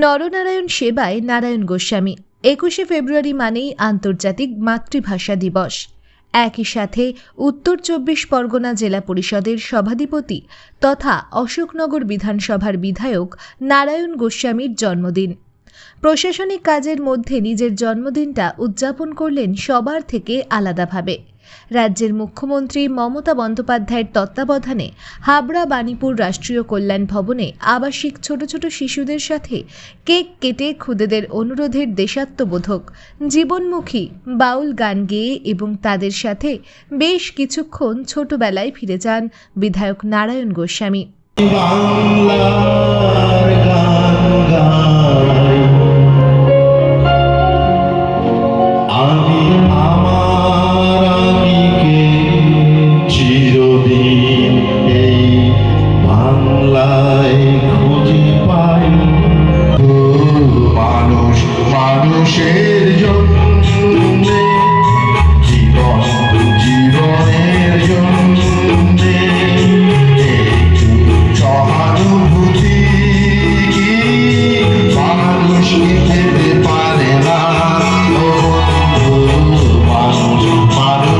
নরনারায়ণ সেবায় নারায়ণ গোস্বামী। একুশে ফেব্রুয়ারি মানেই আন্তর্জাতিক মাতৃভাষা দিবস। একই সাথে উত্তর চব্বিশ পরগনা জেলা পরিষদের সভাধিপতি তথা অশোকনগর বিধানসভার বিধায়ক নারায়ণ গোস্বামীর জন্মদিন। প্রশাসনিক কাজের মধ্যে নিজের জন্মদিনটা উদযাপন করলেন সবার থেকে আলাদাভাবে। রাজ্যের মুখ্যমন্ত্রী মমতা বন্দ্যোপাধ্যায়ের তত্ত্বাবধানে হাবড়া বাণীপুর রাষ্ট্রীয় কল্যাণ ভবনে আবাসিক ছোট ছোট শিশুদের সাথে কেক কেটে খুদেদের অনুরোধের দেশাত্মবোধক জীবনমুখী বাউল গান গেয়ে এবং তাদের সাথে বেশ কিছুক্ষণ ছোটবেলায় ফিরে যান বিধায়ক নারায়ণ গোস্বামী। বাংলার গান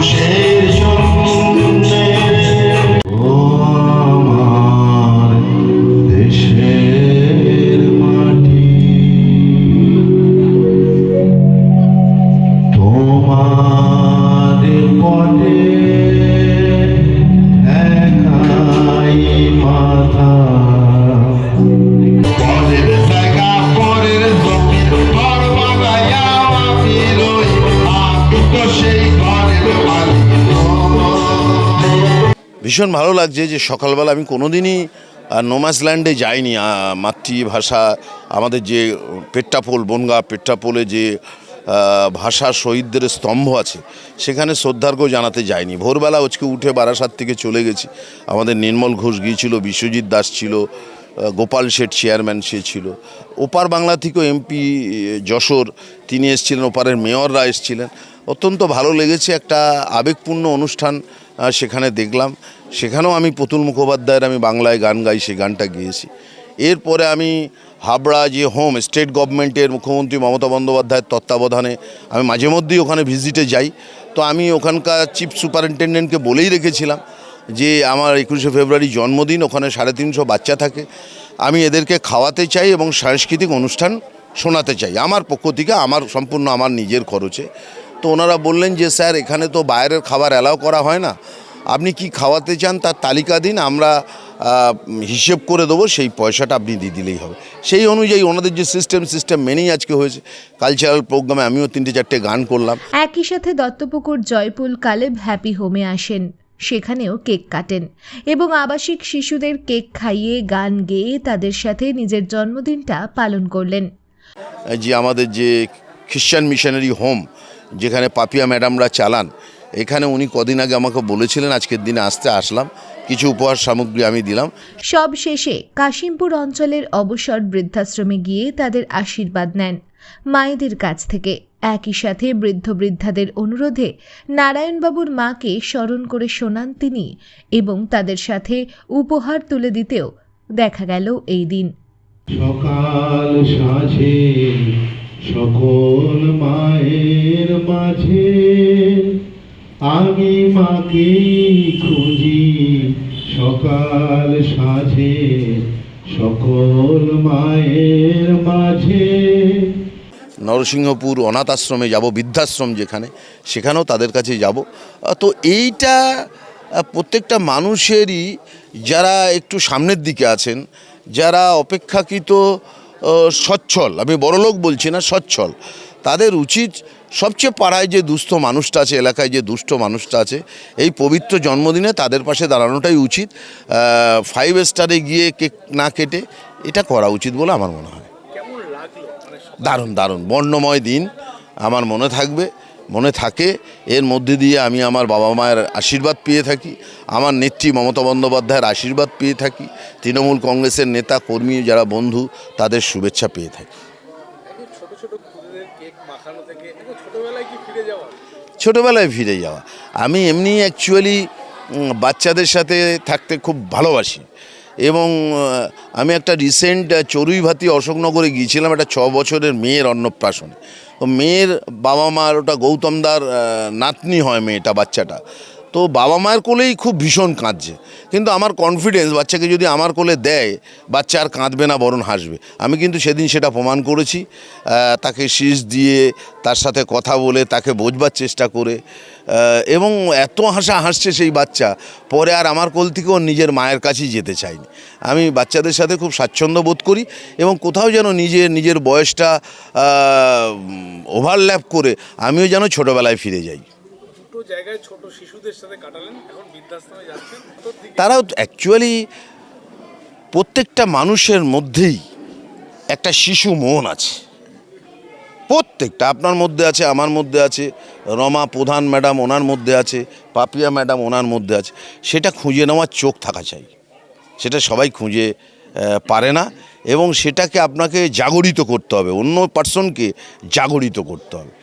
মানুষের ভীষণ ভালো লাগছে যে সকালবেলা আমি কোনোদিনই নোমাস ল্যান্ডে যাইনি মাতৃভাষা, আমাদের যে পেট্টাপোল, বনগা পেট্টাপোলে যে ভাষা শহীদদের স্তম্ভ আছে, সেখানে শ্রদ্ধার্ঘ্য জানাতে যায়নি ভোরবেলা আজকে উঠে বারাসাত থেকে চলে গেছি। আমাদের নির্মল ঘোষ গিয়েছিল, বিশ্বজিৎ দাস ছিল গোপাল শেঠ চেয়ারম্যান সে ছিল। ওপার বাংলা থেকেও এমপি যশোর, তিনি এসেছিলেন, ওপারের মেয়ররা এসেছিলেন। অত্যন্ত ভালো লেগেছে, একটা আবেগপূর্ণ অনুষ্ঠান সেখানে দেখলাম। সেখানেও আমি পুতুল মুখোপাধ্যায়ের আমি বাংলায় গান গাই, সেই গানটা গেয়েছি। এরপরে আমি হাবড়া যে হোম স্টেট গভর্নমেন্টের মুখ্যমন্ত্রী মমতা বন্দ্যোপাধ্যায়ের তত্ত্বাবধানে আমি মাঝে মধ্যেই ওখানে ভিজিটে যাই। তো আমি ওখানকার চিফ সুপারিনটেন্ডেন্টকে বলেই রেখেছিলাম যে, আমার একুশে ফেব্রুয়ারি জন্মদিন, ওখানে সাড়ে তিনশো বাচ্চা থাকে। আমি এদেরকে খাওয়াতে চাই এবং সাংস্কৃতিক অনুষ্ঠান শোনাতে চাই। আমার পক্ষ থেকে আমার, সম্পূর্ণ আমার নিজের খরচে। তো ওনারা বললেন যে স্যার এখানে তো বাইরের খাবার অ্যালাউ করা হয় না। আপনি কি খাওয়াতে চান তার তালিকা দিন আমরা হিসেব করে দেবো সেই পয়সাটা আপনি দিয়ে দিলেই হবে। সেই অনুযায়ী ওনাদের যে সিস্টেম সিস্টেম মেনেই আজকে হয়েছে। কালচারাল প্রোগ্রামে আমিও তিনটে চারটে গান করলাম। একই সাথে দত্তপুকুর জয়পুল কালেব হ্যাপি হোমে আসেন। সেখানেও কেক কাটেন এবং আবাসিক শিশুদের কেক খাইয়ে গান গেয়ে তাদের সাথে নিজের জন্মদিনটা পালন করলেন। যে আমাদের যে খ্রিশ্চান মিশনারি হোম যেখানে পাপিয়া ম্যাডামরা চালান। এখানে উনি কদিন আগে আমাকে বলেছিলেন আজকের দিনে আসতে আসলাম কিছু উপহার সামগ্রী আমি দিলাম। সব শেষে কাশিমপুর অঞ্চলের অবসর বৃদ্ধাশ্রমে গিয়ে তাদের আশীর্বাদ নেন। মায়েদের কাছ থেকে একই সাথে বৃদ্ধ বৃদ্ধাদের অনুরোধে নারায়ণবাবুর মাকে স্মরণ করে শোনান তিনি এবং তাদের সাথে উপহার তুলে দিতেও দেখা গেল এই দিন। সকাল সাঁঝে সকল মায়ের মাঝে আমি মাকে খুঁজি সকাল সাঁঝে। সকল মায়ের মাঝে নরসিংহপুর অনাথ আশ্রমে যাব, বৃদ্ধাশ্রম যেখানে, সেখানেও তাদের কাছে যাব। তো এইটা প্রত্যেকটা মানুষেরই যারা একটু সামনের দিকে আছেন, যারা অপেক্ষাকৃত সচ্ছল। আমি বড়লোক বলছি না সচ্ছল। তাদের উচিত সবচেয়ে পাড়ায় যে দুস্থ মানুষটা আছে এলাকায় যে দুষ্ট মানুষটা আছে এই পবিত্র জন্মদিনে তাদের পাশে দাঁড়ানোটাই উচিত। ফাইভ স্টারে গিয়ে কেক না কেটে এটা করা উচিত বলে আমার মনে হয়। দারুণ দারুণ। বর্ণময় দিন আমার মনে থাকবে। মনে থাকে এর মধ্যে দিয়ে আমি আমার বাবা মায়ের আশীর্বাদ পেয়ে থাকি আমার নেত্রী মমতা বন্দ্যোপাধ্যায়ের আশীর্বাদ পেয়ে থাকি তৃণমূল কংগ্রেসের নেতা কর্মী যারা বন্ধু তাদের শুভেচ্ছা পেয়ে থাকি। ফিরে যাওয়া? ছোটোবেলায় ফিরে যাওয়া। আমি এমনি অ্যাকচুয়ালি বাচ্চাদের সাথে থাকতে খুব ভালোবাসি এবং আমি একটা রিসেন্ট চড়ুইভাতি অশোকনগরে গিয়েছিলাম একটা ছ বছরের মেয়ের অন্নপ্রাশনে। তো মেয়ের বাবা মার ওটা গৌতমদার নাতনি হয় মেয়েটা বাচ্চাটা। তো বাবা মায়ের কোলেই খুব ভীষণ কাঁদছে। কিন্তু আমার কনফিডেন্স বাচ্চাকে যদি আমার কোলে দেয়, বাচ্চা আর কাঁদবে না, বরং হাসবে। আমি কিন্তু সেদিন সেটা প্রমাণ করেছি। তাকে শীষ দিয়ে, তার সাথে কথা বলে, তাকে বোঝবার চেষ্টা করে এবং এত হাসা হাসছে সেই বাচ্চা, পরে আর আমার কোল থেকে ওর নিজের মায়ের কাছেই যেতে চায়নি। আমি বাচ্চাদের সাথে খুব স্বাচ্ছন্দ্য বোধ করি এবং কোথাও যেন নিজের নিজের বয়সটা ওভারল্যাপ করে আমিও যেন ছোটোবেলায় ফিরে যাই। জায়গায় ছোট শিশুদের সাথে তারাও অ্যাকচুয়ালি প্রত্যেকটা মানুষের মধ্যেই একটা শিশু মন আছে। প্রত্যেকটা আপনার মধ্যে আছে, আমার মধ্যে আছে, রমা প্রধান ম্যাডাম ওনার মধ্যে আছে, পাপিয়া ম্যাডাম ওনার মধ্যে আছে। সেটা খুঁজে নেওয়ার চোখ থাকা চাই। সেটা সবাই খুঁজে পারে না এবং সেটাকে আপনাকে জাগরিত করতে হবে। অন্য পার্সনকে জাগরিত করতে হবে।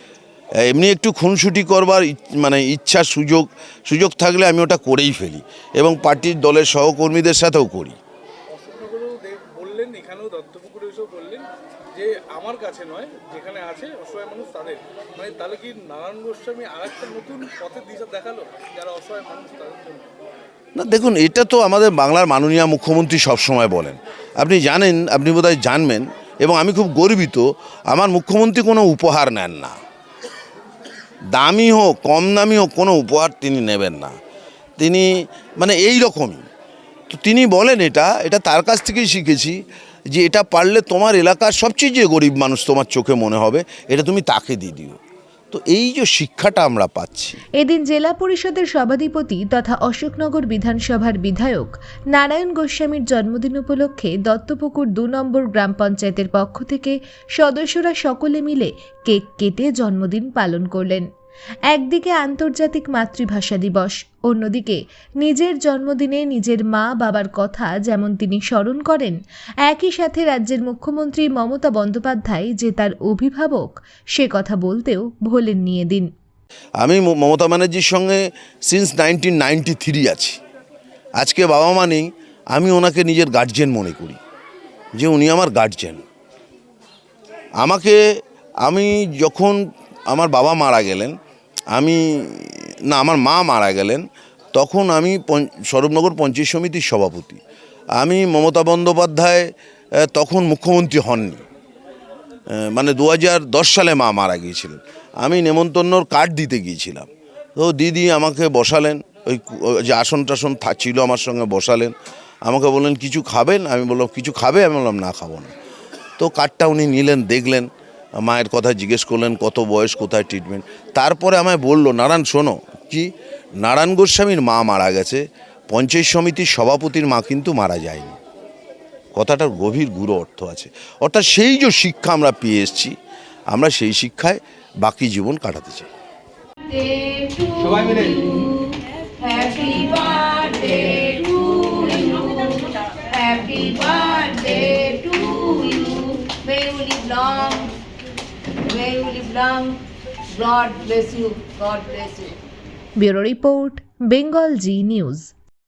এমনি একটু খুনসুটি করবার মানে ইচ্ছা সুযোগ সুযোগ থাকলে আমি ওটা করেই ফেলি এবং পার্টির দলের সহকর্মীদের সাথেও করি। বললেন এখানেও দত্তপুকুরে এসেও বললেন যে আমার কাছে নয় যেখানে আছে অসহায় মানুষ তাদের। মানে তাহলে কি নারায়ণ গোস্বামী আর একটা নতুন পথের দিশা দেখাল যারা অসহায় মানুষ তাদের জন্য? না দেখুন এটা তো আমাদের বাংলার মাননীয় মুখ্যমন্ত্রী সবসময় বলেন। আপনি জানেন আপনি বোধহয় জানবেন এবং আমি খুব গর্বিত আমার মুখ্যমন্ত্রী কোনো উপহার নেন না। দামি হোক, কম দামি হোক, কোনো উপহার তিনি নেবেন না। তিনি মানে এই রকমই। তো তিনি বলেন এটা এটা তার কাছ থেকেই শিখেছি যে এটা পারলে তোমার এলাকার সবচেয়ে যে গরিব মানুষ তোমার চোখে মনে হবে, এটা তুমি তাকে দিয়ে দিও। তো এই যে শিক্ষাটা আমরা পাচ্ছি। এদিন জেলা পরিষদের সভাধিপতি তথা অশোকনগর বিধানসভার বিধায়ক নারায়ণ গোস্বামীর জন্মদিন উপলক্ষে দত্তপুকুর দু নম্বর গ্রাম পঞ্চায়েতের পক্ষ থেকে সদস্যরা সকলে মিলে কেক কেটে জন্মদিন পালন করলেন। একদিকে আন্তর্জাতিক মাতৃভাষা দিবস, অন্যদিকে নিজের জন্মদিনে নিজের মা বাবার কথা যেমন তিনি স্মরণ করেন, একই সাথে রাজ্যের মুখ্যমন্ত্রী মমতা বন্দ্যোপাধ্যায় যে তার অভিভাবক, সে কথা বলতেও ভোলেন নিয়ে দিন আমি মমতা ব্যানার্জির সঙ্গে সিন্স নাইনটিন নাইনটি থ্রি আছি। আজকে বাবা মা নেই, আমি ওনাকে নিজের গার্জেন মনে করি, যে উনি আমার গার্জেন আমাকে, আমি যখন আমার বাবা মারা গেলেন, আমি, না, আমার মা মারা গেলেন, তখন আমি স্বরূপনগর পঞ্চায়েত সমিতির সভাপতি। আমি মমতা বন্দ্যোপাধ্যায় তখন মুখ্যমন্ত্রী হননি। মানে দু সালে মা মারা গিয়েছিলেন। আমি নেমন্তন্নর কার্ড দিতে গিয়েছিলাম। তো দিদি আমাকে বসালেন, ওই যে আসন টাসন ছিল আমার সঙ্গে বসালেন। আমাকে বললেন, কিছু খাবেন? আমি বললাম, কিছু খাবে? আমি বললাম, না, খাব না। তো কার্ডটা উনি নিলেন, দেখলেন। মায়ের কথা জিজ্ঞেস করলেন কত বয়স কোথায় ট্রিটমেন্ট তারপরে আমায় বলল নারায়ণ শোনো কি? নারায়ণ গোস্বামীর মা মারা গেছে পঞ্চায়েত সমিতির সভাপতির মা কিন্তু মারা যায়নি। কথাটার গভীর গুরু অর্থ আছে। অর্থাৎ সেই যে শিক্ষা আমরা পেয়ে এসেছি আমরা সেই শিক্ষায় বাকি জীবন কাটাতে চাই। সবাই মিলে। Ram, God bless you. God bless you. Bureau Report, Bengal G News.